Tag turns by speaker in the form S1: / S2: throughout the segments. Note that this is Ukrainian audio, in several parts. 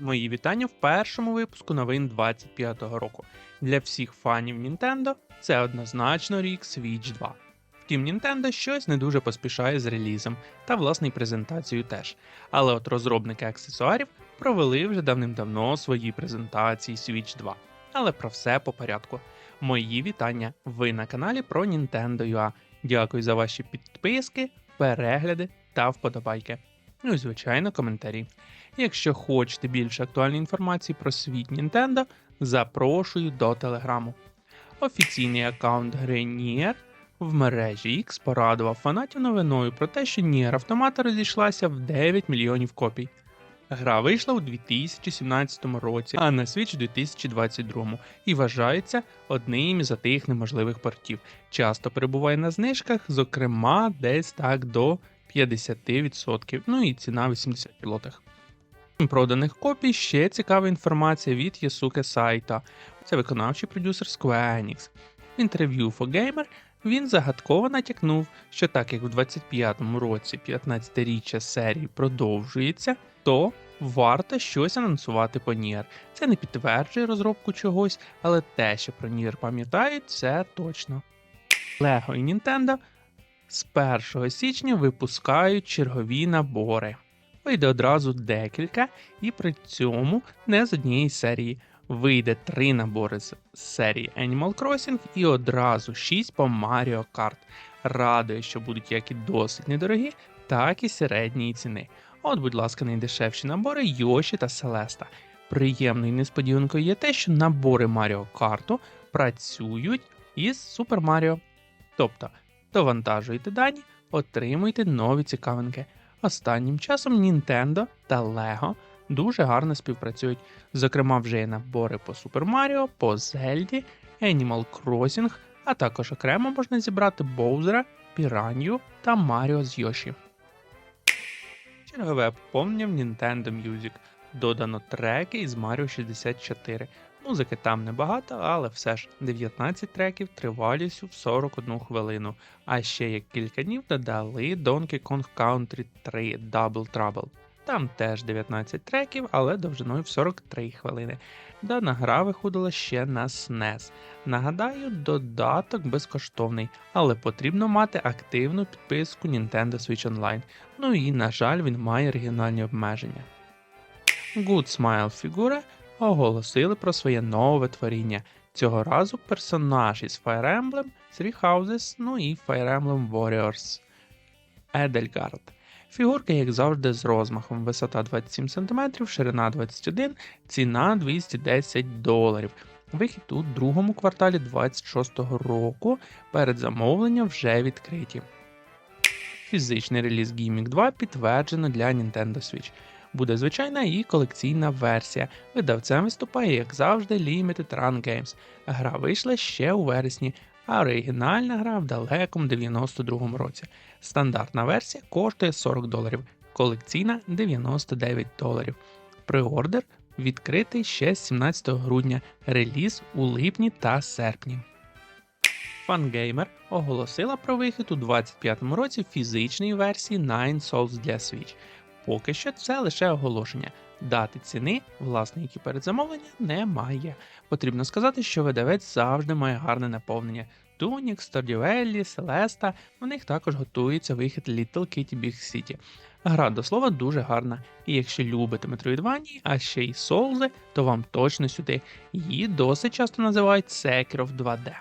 S1: Мої вітання в першому випуску новин 25-го року. Для всіх фанів Nintendo це однозначно рік Switch 2. Втім, Nintendo щось не дуже поспішає з релізом та власне презентацією теж. Але от розробники аксесуарів провели вже давним-давно свої презентації Switch 2. Але про все по порядку. Мої вітання. Ви на каналі про Nintendo UA. Дякую за ваші підписки, перегляди та вподобайки. Ну і звичайно, коментарі. Якщо хочете більше актуальної інформації про світ Nintendo, запрошую до телеграму. Офіційний аккаунт гри Nier в мережі X порадував фанатів новиною про те, що Nier автомата розійшлася в 9 мільйонів копій. Гра вийшла у 2017 році, а на Switch у 2022 і вважається одним із тих неможливих портів. Часто перебуває на знижках, зокрема, десь так до 50%, ну і ціна 80 пілотах. Проданих копій ще цікава інформація від Ясуке Сайта. Це виконавчий продюсер Square Enix. В інтерв'ю FoGamer він загадково натякнув, що так як в 25-му році 15-річчя серії продовжується, то варто щось анонсувати по Nier. Це не підтверджує розробку чогось, але те, що про Nier пам'ятають, це точно. Lego і Nintendo з 1 січня випускають чергові набори. Вийде одразу декілька, і при цьому не з однієї серії. Вийде три набори з серії Animal Crossing і одразу 6 по Mario Kart. Радує, що будуть як і досить недорогі, так і середньої ціни. От, будь ласка, найдешевші набори Йоші та Селеста. Приємною несподіванкою є те, що набори Mario Kart працюють із Super Mario. Тобто, довантажуєте дані, отримуєте нові цікавинки. Останнім часом Nintendo та Lego дуже гарно співпрацюють. Зокрема, вже є набори по Super Mario, по Zelda, Animal Crossing, а також окремо можна зібрати Боузера, Піранью та Маріо з Йоші. Чергове поповнення в Nintendo Music. Додано треки із Mario 64. Музики там небагато, але все ж 19 треків тривалістю в 41 хвилину. А ще як кілька днів додали Donkey Kong Country 3 Double Trouble. Там теж 19 треків, але довжиною в 43 хвилини. Дана гра виходила ще на SNES. Нагадаю, додаток безкоштовний, але потрібно мати активну підписку Nintendo Switch Online. Ну і, на жаль, він має оригінальні обмеження. Good Smile фігура оголосили про своє нове творіння. Цього разу персонаж із Fire Emblem, Three Houses, ну і Fire Emblem Warriors. Едельгард. Фігурка, як завжди, з розмахом. Висота 27 см, ширина 21, ціна 210 доларів. Вихід у другому кварталі 26-го року. Перед замовленням вже відкриті. Фізичний реліз Gimmick 2 підтверджено для Nintendo Switch. Буде звичайна і колекційна версія. Видавцем виступає, як завжди, Limited Run Games. Гра вийшла ще у вересні, а оригінальна гра в далекому 92-му році. Стандартна версія коштує 40 доларів, колекційна 99 доларів. Преордер відкритий ще 17 грудня, реліз у липні та серпні. Fangamer оголосила про вихід у 25-му році фізичної версії Nine Souls для Switch. Поки що це лише оголошення. Дати ціни, власне, які передзамовлення, немає. Потрібно сказати, що видавець завжди має гарне наповнення. Tunic, Stardew Celesta, в них також готується вихід Little Kitty Big City. Гра до слова дуже гарна, і якщо любите Metroidvania, а ще й Souls, то вам точно сюди. Її досить часто називають Sekiro 2D.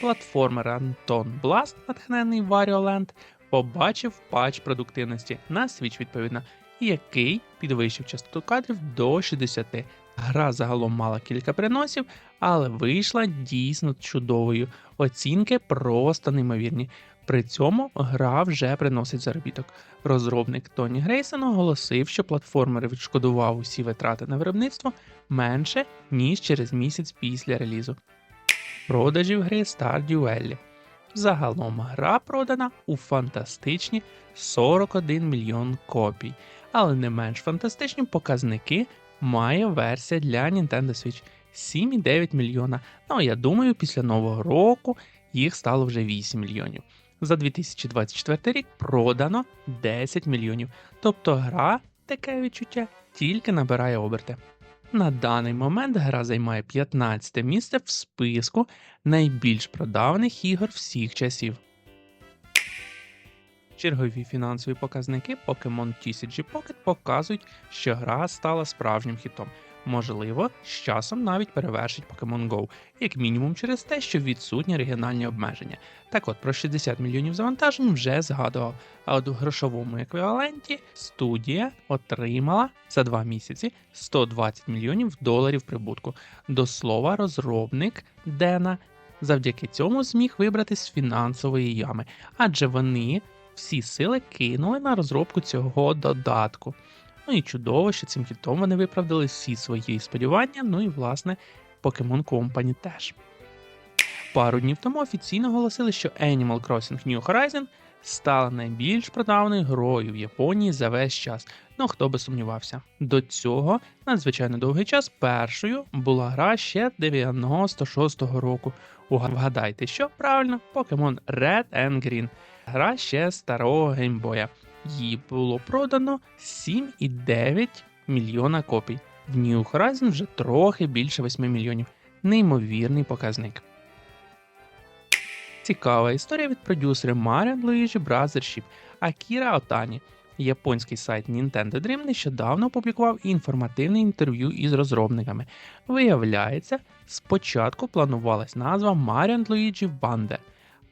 S1: Платформер Антон Blast, натхнений Wario Land, побачив патч продуктивності на Switch, відповідно, який підвищив частоту кадрів до 60. Гра загалом мала кілька приносів, але вийшла дійсно чудовою. Оцінки просто неймовірні. При цьому гра вже приносить заробіток. Розробник Тоні Грейсон оголосив, що платформер відшкодував усі витрати на виробництво менше ніж через місяць після релізу. Продажів гри Stardew Valley. Загалом гра продана у фантастичні 41 мільйон копій, але не менш фантастичні показники має версія для Nintendo Switch 7,9 мільйона. Ну я думаю, після нового року їх стало вже 8 мільйонів. За 2024 рік продано 10 мільйонів. Тобто гра, таке відчуття, тільки набирає оберти. На даний момент гра займає 15 місце в списку найбільш продаваних ігор всіх часів. Чергові фінансові показники Pokemon TCG Pocket показують, що гра стала справжнім хітом. Можливо, з часом навіть перевершить Pokemon Go, як мінімум через те, що відсутні регіональні обмеження. Так от про 60 мільйонів завантажень вже згадував. А от у грошовому еквіваленті студія отримала за два місяці 120 мільйонів доларів прибутку. До слова, розробник Дена завдяки цьому зміг вибрати з фінансової ями, адже вони всі сили кинули на розробку цього додатку. Ну і чудово, що цим хітом вони виправдали всі свої сподівання, ну і власне Pokemon Company теж. Пару днів тому офіційно оголосили, що Animal Crossing New Horizon стала найбільш продаваною грою в Японії за весь час. Ну хто би сумнівався. До цього надзвичайно довгий час першою була гра ще 96-го року. Вгадайте, що правильно, Pokemon Red and Green. Гра ще старого геймбоя. Її було продано 7,9 мільйона копій. В New Horizon вже трохи більше 8 мільйонів. Неймовірний показник. Цікава історія від продюсера Marian Luigi Brothership Акіра Отані. Японський сайт Nintendo Dream нещодавно опублікував інформативне інтерв'ю із розробниками. Виявляється, спочатку планувалась назва Marian Luigi Bande,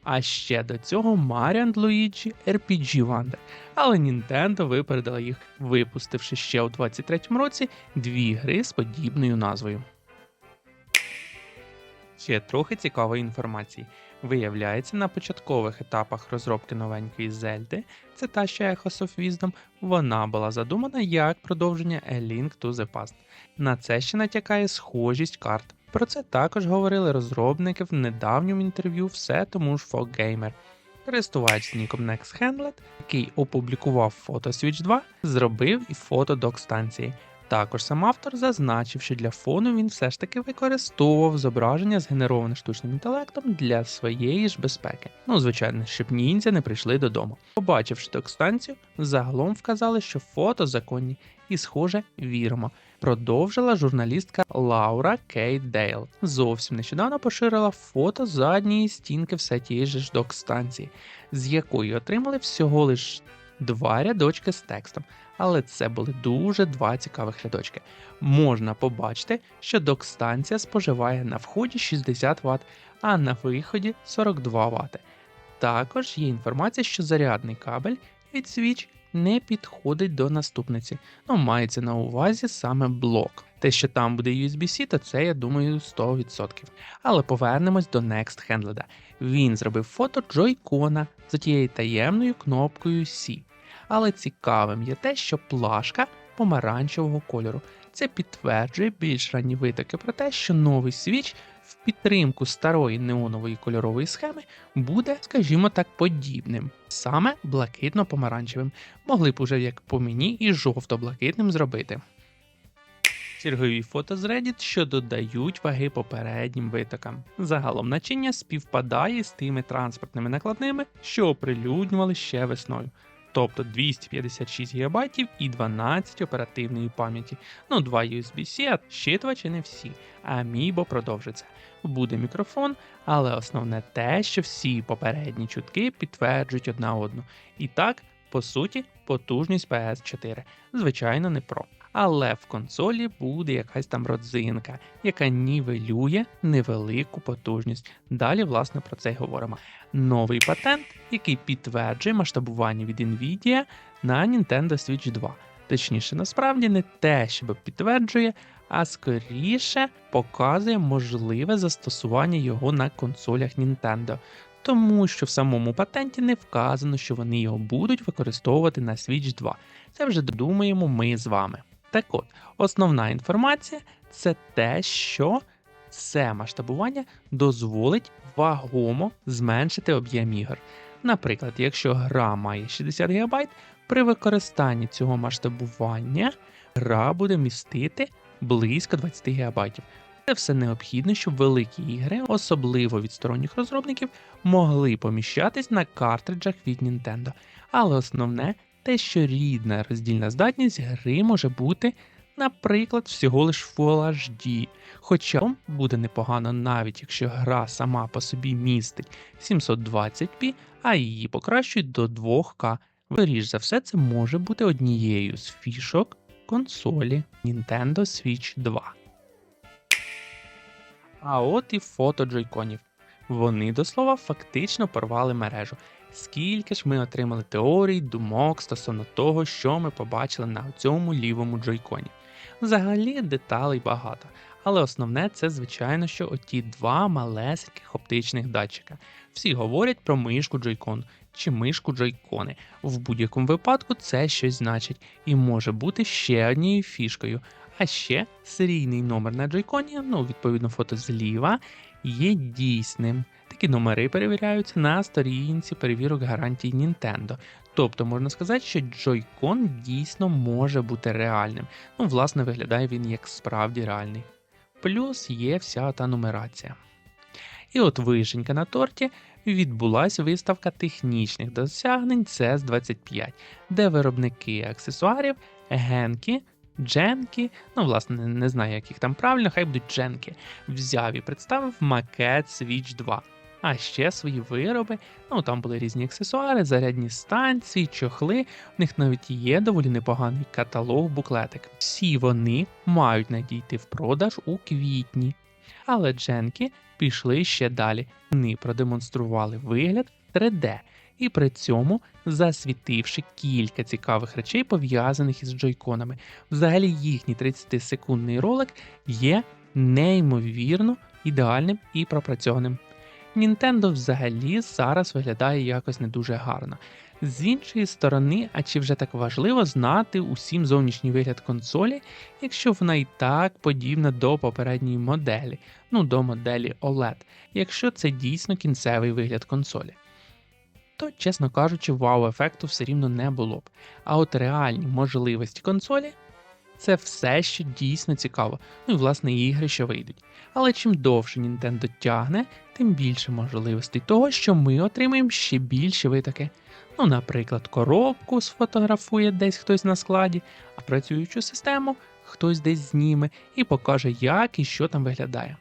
S1: а ще до цього Marian Luigi RPG Wonder. Але Nintendo випередила їх, випустивши ще у 23-му році дві гри з подібною назвою. Ще трохи цікавої інформації. Виявляється, на початкових етапах розробки новенької Зельди, це та ще Echoes of Wisdom, вона була задумана як продовження A Link to the Past. На це ще натякає схожість карт. Про це також говорили розробники в недавньому інтерв'ю все тому ж Gamer. Користувач з ніком NextHandlet, який опублікував фото Switch 2, зробив і фото док-станції. Також сам автор зазначив, що для фону він все ж таки використовував зображення, згенероване штучним інтелектом для своєї ж безпеки. Ну, звичайно, щоб ніндзя не прийшли додому. Побачивши док-станцію, загалом вказали, що фото законні і, схоже, віримо. Продовжила журналістка Лаура Кейт Дейл. Зовсім нещодавно поширила фото задньої стінки все тієї ж док-станції, з якої отримали всього лиш два рядочки з текстом. Але це були дуже два цікавих рядочки. Можна побачити, що док-станція споживає на вході 60 Вт, а на виході 42 Вт. Також є інформація, що зарядний кабель від Switch не підходить до наступниці. Ну, мається на увазі саме блок. Те, що там буде USB-C, то це, я думаю, 100%. Але повернемось до Next Handled. Він зробив фото джойкона за тією таємною кнопкою C. Але цікавим є те, що плашка помаранчевого кольору. Це підтверджує більш ранні витоки про те, що новий Switch в підтримку старої неонової кольорової схеми буде, скажімо так, подібним, саме блакитно-помаранчевим. Могли б уже як по мені і жовто-блакитним зробити. Чергові фото з Reddit, що додають ваги попереднім витокам. Загалом начиння співпадає з тими транспортними накладними, що оприлюднювали ще весною. Тобто 256 ГБ і 12 оперативної пам'яті. Ну, 2 USB-C, а щитувачі не всі. А Amiibo продовжиться. Буде мікрофон, але основне те, що всі попередні чутки підтверджують одна одну. І так, по суті, потужність PS4. Звичайно, не Pro. Але в консолі буде якась там родзинка, яка нівелює невелику потужність. Далі, власне, про це й говоримо. Новий патент, який підтверджує масштабування від Nvidia на Nintendo Switch 2. Точніше, насправді не те, що підтверджує, а скоріше показує можливе застосування його на консолях Nintendo. Тому що в самому патенті не вказано, що вони його будуть використовувати на Switch 2. Це вже додумаємо ми з вами. Так от, основна інформація це те, що це масштабування дозволить вагомо зменшити об'єм ігор. Наприклад, якщо гра має 60 ГБ, при використанні цього масштабування гра буде містити близько 20 ГБ. Це все необхідно, щоб великі ігри, особливо від сторонніх розробників, могли поміщатись на картриджах від Nintendo. Але основне те, що рідна роздільна здатність гри може бути наприклад, всього лиш Full HD. Хоча буде непогано навіть якщо гра сама по собі містить 720p, а її покращують до 2К. Скоріш за все, це може бути однією з фішок консолі Nintendo Switch 2. А от і фото джойконів. Вони до слова фактично порвали мережу. Скільки ж ми отримали теорій, думок стосовно того, що ми побачили на цьому лівому джойконі. Взагалі деталей багато, але основне це, звичайно, що оті два малесеньких оптичних датчика. Всі говорять про мишку джойкон чи мишку джойкони. В будь-якому випадку це щось значить і може бути ще однією фішкою. А ще серійний номер на джойконі, ну відповідно фото зліва, є дійсним. Такі номери перевіряються на сторінці перевірок гарантій Nintendo. Тобто можна сказати, що Joy-Con дійсно може бути реальним. Ну, власне, виглядає він як справді реальний. Плюс є вся та нумерація. І от вишенька на торті відбулася виставка технічних досягнень CES 25, де виробники аксесуарів, генки, дженки, ну, власне, не знаю, як їх там правильно, хай будуть дженки, взяв і представив макет Switch 2. А ще свої вироби, ну там були різні аксесуари, зарядні станції, чохли. В них навіть є доволі непоганий каталог буклетик. Всі вони мають надійти в продаж у квітні. Але дженки пішли ще далі. Вони продемонстрували вигляд 3D і при цьому засвітивши кілька цікавих речей, пов'язаних із джойконами. Взагалі їхній 30-секундний ролик є неймовірно ідеальним і пропрацьованим. Nintendo взагалі зараз виглядає якось не дуже гарно. З іншої сторони, а чи вже так важливо знати усім зовнішній вигляд консолі, якщо вона і так подібна до попередньої моделі, ну до моделі OLED, якщо це дійсно кінцевий вигляд консолі. То, чесно кажучи, вау-ефекту все рівно не було б. А от реальні можливості консолі це все ще дійсно цікаво, ну і власне ігри, що вийдуть. Але чим довше Nintendo тягне, тим більше можливостей того, що ми отримаємо ще більші витоки. Ну, наприклад, коробку сфотографує десь хтось на складі, а працюючу систему хтось десь зніме і покаже, як і що там виглядає.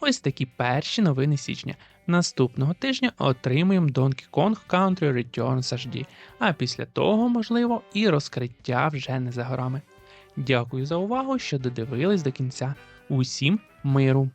S1: Ось такі перші новини січня. Наступного тижня отримуємо Donkey Kong Country Returns HD, а після того, можливо, і розкриття вже не за горами. Дякую за увагу, що додивились до кінця. Усім миру!